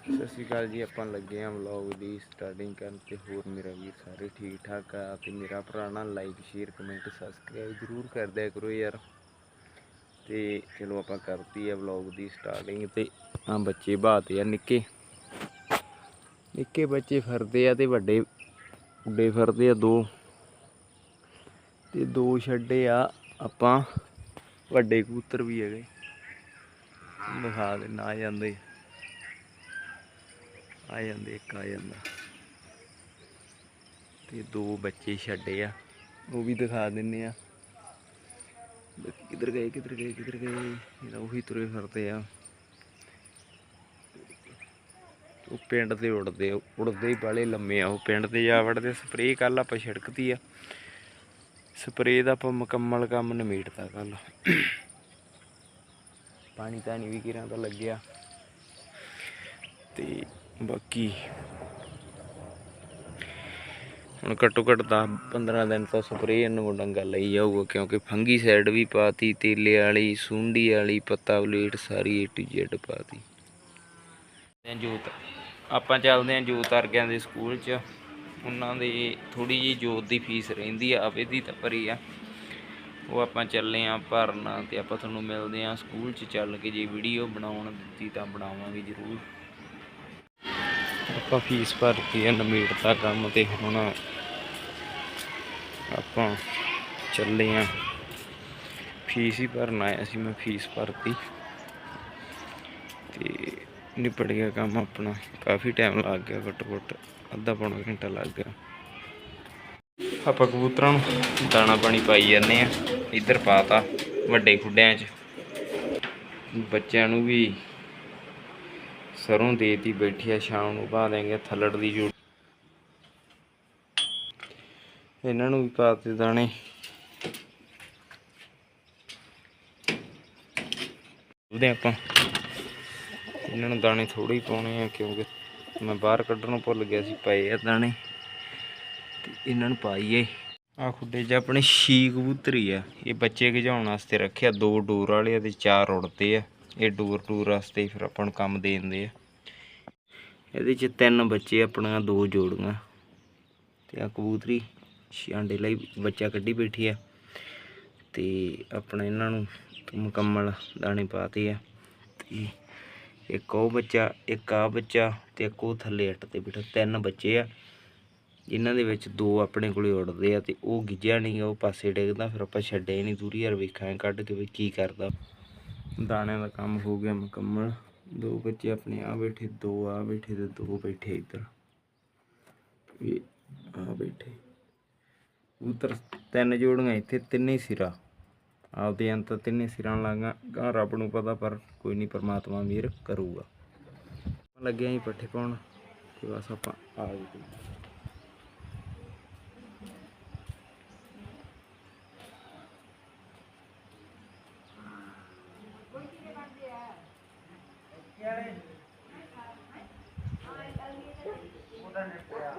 ਸਤਿ ਸ਼੍ਰੀ ਅਕਾਲ ਜੀ, ਆਪਾਂ ਲੱਗੇ ਆਂ ਵਲੌਗ ਦੀ ਸਟਾਰਟਿੰਗ ਕਰਨ ਤੇ ਹੋਰ ਮੇਰਾ ਵੀਰ ਸਾਰੇ ਠੀਕ ਠਾਕ ਆ, ਤੇ ਮੇਰਾ ਪੁਰਾਣਾ ਲਾਈਕ ਸ਼ੇਅਰ ਕਮੈਂਟ ਸਬਸਕ੍ਰਾਈਬ ਜਰੂਰ ਕਰ ਦਿਆ ਕਰੋ ਯਾਰ। ਤੇ ਚਲੋ ਆਪਾਂ ਕਰਤੀ ਆ ਵਲੌਗ ਦੀ ਸਟਾਰਟਿੰਗ ਤੇ ਆ ਬੱਚੇ ਬਾਤੇ ਆ ਨਿੱਕੇ। ਨਿੱਕੇ ਬੱਚੇ ਫਿਰਦੇ ਆ ਤੇ ਵੱਡੇ ਉੱਡੇ ਫਿਰਦੇ ਆ ਦੋ। ਤੇ ਦੋ ਛੱਡੇ ਆ ਆਪਾਂ, ਵੱਡੇ ਕਬੂਤਰ ਵੀ ਹੈਗੇ। ਦਿਖਾ ਦੇ, ਨਾ ਜਾਂਦੇ। ਆ ਜਾਂਦੇ ਇੱਕ ਆ ਜਾਂਦਾ। ਤੇ ਦੋ ਬੱਚੇ ਛੱਡੇ ਆ ਉਹ ਵੀ ਦਿਖਾ ਦਿੰਨੇ ਆ। ਕਿੱਧਰ ਗਏ ਕਿੱਧਰ ਗਏ ਕਿੱਧਰ ਗਏ ਇਹਦਾ ਉਹੀ ਤੁਰੇ ਫਿਰਦੇ ਆ। ਉਹ ਪਿੰਡ ਤੇ ਉੜਦੇ ਆ, ਉੜਦੇ ਹੀ ਬਾਲੇ ਲੰਮੇ ਆ। ਉਹ ਪਿੰਡ ਤੇ ਜਾ ਵੜਦੇ ਸਪਰੇਅ ਕੱਲ ਆਪਾਂ ਛਿੜਕਤੀ ਆ। ਸਪਰੇਅ ਦਾ ਆਪਾਂ ਮੁਕੰਮਲ ਕੰਮ ਨਿਮੇੜਤਾ ਕੱਲ ਪਾਣੀ ਤਾਂ ਨਹੀਂ ਵੀ ਕਿਰਾਂ ਦਾ ਲੱਗਿਆ। ਤੇ ਬਾਕੀ ਹੁਣ ਘੱਟੋ ਘੱਟ 10 15 ਦਿਨ ਤਾਂ ਸਪਰੇਅ ਨੂੰ ਡੰਗਾ ਲਈ ਜਾਊਗਾ, ਕਿਉਂਕਿ ਫੰਗੀ ਸਾਈਡ ਵੀ ਪਾਤੀ, ਤੇਲੇ ਵਾਲੀ, ਸੁੰਡੀ ਵਾਲੀ, ਪੱਤਾ ਬਲੇਟ ਸਾਰੀ ਏ ਟੂ ਜ਼ੈਡ ਪਾਤੀ। ਤੇ ਜੋਤ। ਆਪਾਂ ਚੱਲਦੇ ਆਂ ਜੋਤ ਵਰਗਿਆਂ ਦੇ ਸਕੂਲ 'ਚ। ਉਹਨਾਂ ਦੇ ਥੋੜੀ ਜੀ ਜੋਤ ਦੀ ਫੀਸ ਰਹਿੰਦੀ ਆ, ਆਵੇ ਦੀ ਤਾਂ ਭਰੀ ਆ। ਉਹ ਆਪਾਂ ਚੱਲੇ ਆਂ ਭਰਨ ਤੇ ਆਪਾਂ ਤੁਹਾਨੂੰ ਮਿਲਦੇ ਆਂ ਸਕੂਲ 'ਚ ਚੱਲ ਕੇ। ਜੇ ਵੀਡੀਓ ਬਣਾਉਣ ਦਿੱਤੀ ਤਾਂ ਬਣਾਵਾਂਗੇ ਜ਼ਰੂਰ। ਆਪਾਂ ਫੀਸ ਭਰਤੀ ਹੈ ਨਮੇੜਤਾ ਕੰਮ ਤੇ ਹੁਣ ਆਪਾਂ ਚੱਲੇ ਆਂ। ਫੀਸ ਹੀ ਭਰਨ ਆਇਆ ਸੀ ਮੈਂ ਫੀਸ ਭਰਤੀ। ਤੇ ਨਿਪਟ ਗਿਆ ਕੰਮ ਆਪਣਾ। ਕਾਫੀ ਟਾਈਮ ਲੱਗ ਗਿਆ ਘੱਟੋ ਘੱਟ ਅੱਧਾ ਪੌਣਾ ਘੰਟਾ ਲੱਗ ਗਿਆ। ਆਪਾਂ ਕਬੂਤਰਾਂ ਨੂੰ ਦਾਣਾ ਪਾਣੀ ਪਾਈ ਜਾਂਦੇ ਆ। ਇੱਧਰ ਪਾਤਾ ਵੱਡੇ ਖੁੱਡਿਆਂ 'ਚ। ਬੱਚਿਆਂ ਨੂੰ ਵੀ ਸਰੋਂ ਦੇਤੀ, ਬੈਠੀ ਆ, ਸ਼ਾਮ ਨੂੰ ਪਾ ਦੇਂਗੇ ਥੱਲੜ ਦੀ ਜੂੜ। ਇਹਨਾਂ ਨੂੰ ਵੀ ਪਾਤੇ ਦਾਣੇ। ਉਹਦੇ ਆਪਾਂ। ਇਹਨਾਂ ਨੂੰ ਦਾਣੇ ਥੋੜੇ ਹੀ ਪਾਉਣੇ ਆ, ਕਿਉਂਕਿ ਮੈਂ ਬਾਹਰ ਕੱਢਣ ਨੂੰ ਭੁੱਲ ਗਿਆ ਸੀ, ਪਏ ਆ ਦਾਣੇ। ਤੇ ਇਹਨਾਂ ਨੂੰ ਪਾਈਏ। ਆ ਖੁੱਡੇ 'ਚ ਆਪਣੇ ਛੀ ਕਬੂਤਰੀ ਆ। ਇਹ ਬੱਚੇ ਗਜਾਉਣ ਵਾਸਤੇ ਰੱਖਿਆ ਦੋ ਡੋਰ ਵਾਲੇ ਆ ਤੇ ਚਾਰ ਉੜਦੇ ਆ। ਇਹ ਡੋਰ ਟੂਰ ਵਾਸਤੇ ਫਿਰ ਆਪਾਂ ਨੂੰ ਕੰਮ ਦੇ ਦਿੰਦੇ ਆ। ਇਹਦੇ 'ਚ ਤਿੰਨ ਬੱਚੇ ਆਪਣਾ, ਦੋ ਜੋੜੀਆਂ ਤੇ ਆ ਕਬੂਤਰੀ ਛਾਂਡੇ ਲਈ ਬੱਚਾ ਕੱਢੀ ਬੈਠੀ ਆ ਤੇ ਆਪਣਾ ਇਹਨਾਂ ਨੂੰ ਮੁਕੰਮਲ ਦਾਣੇ ਪਾਤੇ ਆ ਤੇ ਇੱਕ ਉਹ ਬੱਚਾ, ਇੱਕ ਆ ਬੱਚਾ ਤੇ ਇੱਕ ਉਹ ਥੱਲੇ ਅੱਟ ਤੇ ਬੈਠਾ। ਤਿੰਨ ਬੱਚੇ ਆ, ਜਿਨ੍ਹਾਂ ਦੇ ਵਿੱਚ ਦੋ ਆਪਣੇ ਕੋਲੇ ਉੜਦੇ ਆ ਤੇ ਉਹ ਗਿੱਜਿਆ ਨਹੀਂ, ਉਹ ਪਾਸੇ ਡਿੱਗਦਾ, ਫਿਰ ਆਪਾਂ ਛੱਡਿਆ ਹੀ ਨਹੀਂ। ਦੂਰੀ ਯਾਰ ਵੇਖਾਂ, ਕੱਢ ਕੇ ਵੀ ਕੀ ਕਰਦਾ। ਦਾਣਿਆਂ ਦਾ ਕੰਮ ਹੋ ਗਿਆ ਮੁਕੰਮਲ। ਦੋ ਬੱਚੇ ਆਪਣੇ ਆ ਬੈਠੇ, ਦੋ ਆ ਬੈਠੇ ਤੇ ਦੋ ਬੈਠੇ ਇੱਧਰ। ਇਹ ਆ ਬੈਠੇ। ਉਤਰ ਤਿੰਨ ਜੋੜੀਆਂ ਇੱਥੇ, ਤਿੰਨੇ ਸਿਰਾ। ਆਪਦੇ ਅੰਤ ਤਿੰਨੇ ਸਿਰਾਂ ਲਾਂਗਾ। ਗਾਂ ਰੱਬ ਨੂੰ ਪਤਾ, ਪਰ ਕੋਈ ਨਹੀਂ, ਪਰਮਾਤਮਾ ਮਿਹਰ ਕਰੂਗਾ। ਲੱਗਿਆ ਹੀ ਪੱਠੇ ਪਾਉਣ, ਤੇ ਬਸ ਆਪਾਂ ਆ ਗਏ। 那是谁啊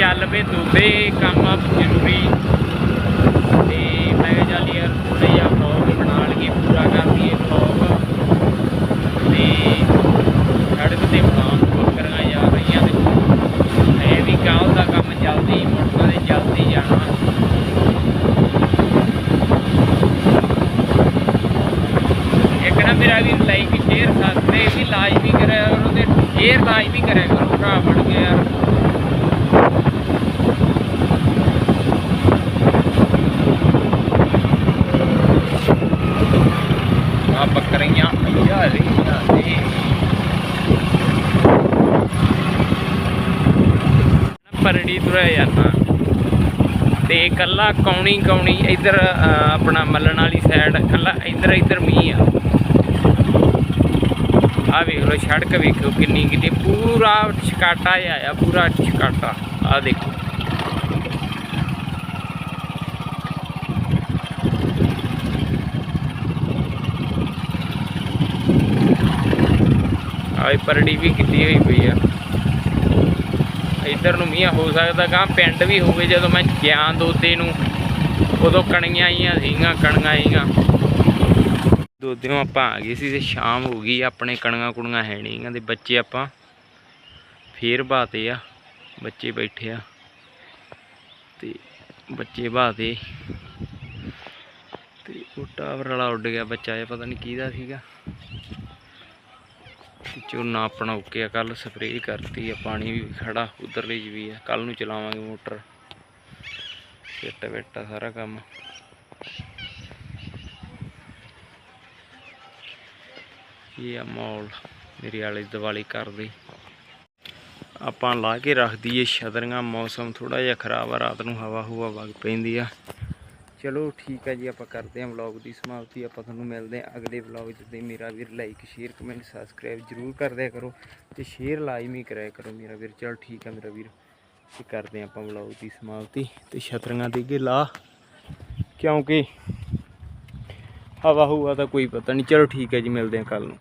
ਚੱਲ ਪਏ ਦੋਬੇ ਕੰਮ ਜ਼ਰੂਰੀ। ਸ਼ੇਅਰ ਤਾਂ ਵੀ ਕਰਿਆ ਕਰੋ, ਭਰਾ ਬਣ ਕੇ ਯਾਰ। ਆ ਬੱਕਰੀਆਂ ਆਈਆਂ ਰਹੀਆਂ ਨੇ। ਪਰੜੀ ਤੁਰਿਆ ਜਾਂਦਾ ਤੇ। ਕੱਲਾ ਕੌਣੀ ਕੌਣੀ ਇਧਰ ਆਪਣਾ ਮੱਲਣ ਵਾਲੀ ਸਾਈਡ ਕੱਲਾ ਇਧਰ ਇਧਰ ਮੀਂਹ ਆ। ਆ ਵੇਖ ਲਓ, ਸੜਕ ਵੇਖੋ ਕਿੰਨੀ ਕਿੰਨੀ ਪੂਰਾ ਛਕਾਟਾ ਆਇਆ, ਪੂਰਾ ਛਕਾਟਾ। ਆ ਦੇਖੋ। ਆਈ ਪਰੜੀ ਵੀ ਕੀਤੀ ਹੋਈ ਪਈ ਆ। ਇੱਧਰ ਨੂੰ ਮੀਂਹ ਹੋ ਸਕਦਾ ਗਾ, ਪਿੰਡ ਵੀ ਹੋਵੇ, ਜਦੋਂ ਮੈਂ ਗਿਆ ਦੋਤੇ ਨੂੰ, ਉਦੋਂ ਕਣੀਆਂ ਆਈਆਂ ਸੀਗੀਆਂ, ਕਣੀਆਂ ਆਈਆਂ। ਦੋਦਿਓਂ ਆਪਾਂ ਆ ਗਏ ਸੀ ਤੇ ਸ਼ਾਮ ਹੋ ਗਈ ਆਪਣੇ ਕਣੀਆਂ ਕੁੜੀਆਂ ਹੈ ਨਹੀਂ ਤੇ ਬੱਚੇ ਆਪਾਂ ਫੇਰ ਬਾਤੇ ਆ, ਬੱਚੇ ਬੈਠੇ ਆ ਤੇ ਬੱਚੇ ਬਾਤੇ ਤੇ ਉਹ ਟਾਵਰ ਵਾਲਾ ਉੱਡ ਗਿਆ ਬੱਚਾ ਇਹ ਪਤਾ ਨਹੀਂ ਕਿਹਦਾ ਸੀਗਾ। ਝੋਨਾ ਆਪਣਾ ਓਕੇ ਆ ਕੱਲ ਸਪਰੇਅ ਕਰਤੀ ਆ, ਪਾਣੀ ਵੀ ਖੜਾ, ਉਧਰਲੀ ਚ ਵੀ ਆ ਕੱਲ ਨੂੰ ਚਲਾਵਾਂਗੇ ਮੋਟਰ। ਫਿੱਟ ਵੇਟਾ ਸਾਰਾ ਕੰਮ। ਇਹ ਆ ਮੌਲ ਮੇਰੇ ਵਾਲੇ ਦੀਵਾਲੀ ਕਰਦੇ। ਆਪਾਂ ਲਾ ਕੇ ਰੱਖ ਦਈਏ ਛਤਰੀਆਂ, ਮੌਸਮ ਥੋੜਾ ਜਿਹਾ ਖਰਾਬ ਆ, ਰਾਤ ਨੂੰ ਹਵਾ ਹੁਵਾ ਵਗ ਪੈਂਦੀ ਆ। ਚਲੋ ਠੀਕ ਹੈ ਜੀ, ਆਪਾਂ ਕਰਦੇ ਹਾਂ ਵਲੌਗ ਦੀ ਸਮਾਪਤੀ। ਆਪਾਂ ਤੁਹਾਨੂੰ ਮਿਲਦੇ ਹਾਂ ਅਗਲੇ ਵਲੌਗ 'ਚ ਤੇ ਮੇਰਾ ਵੀਰ ਲਾਈਕ ਸ਼ੇਅਰ ਕਮੈਂਟ ਸਬਸਕ੍ਰਾਈਬ ਜਰੂਰ ਕਰ ਦਿਆ ਕਰੋ ਤੇ ਸ਼ੇਅਰ ਲਾਜ਼ਮੀ ਕਰਿਆ ਕਰੋ ਮੇਰਾ ਵੀਰ। ਚਲ ਠੀਕ ਆ ਮੇਰਾ ਵੀਰ। ਤੇ ਕਰਦੇ ਹਾਂ ਆਪਾਂ ਵਲੌਗ ਦੀ ਸਮਾਪਤੀ। ਤੇ ਛਤਰੀਆਂ ਦੇ ਅੱਗੇ ਲਾ। ਕਿਉਂਕਿ ਹਵਾ ਹੁਵਾ ਦਾ ਕੋਈ ਪਤਾ ਨਹੀਂ। ਚਲੋ ਠੀਕ ਹੈ ਜੀ, ਮਿਲਦੇ ਹਾਂ ਕੱਲ ਨੂੰ।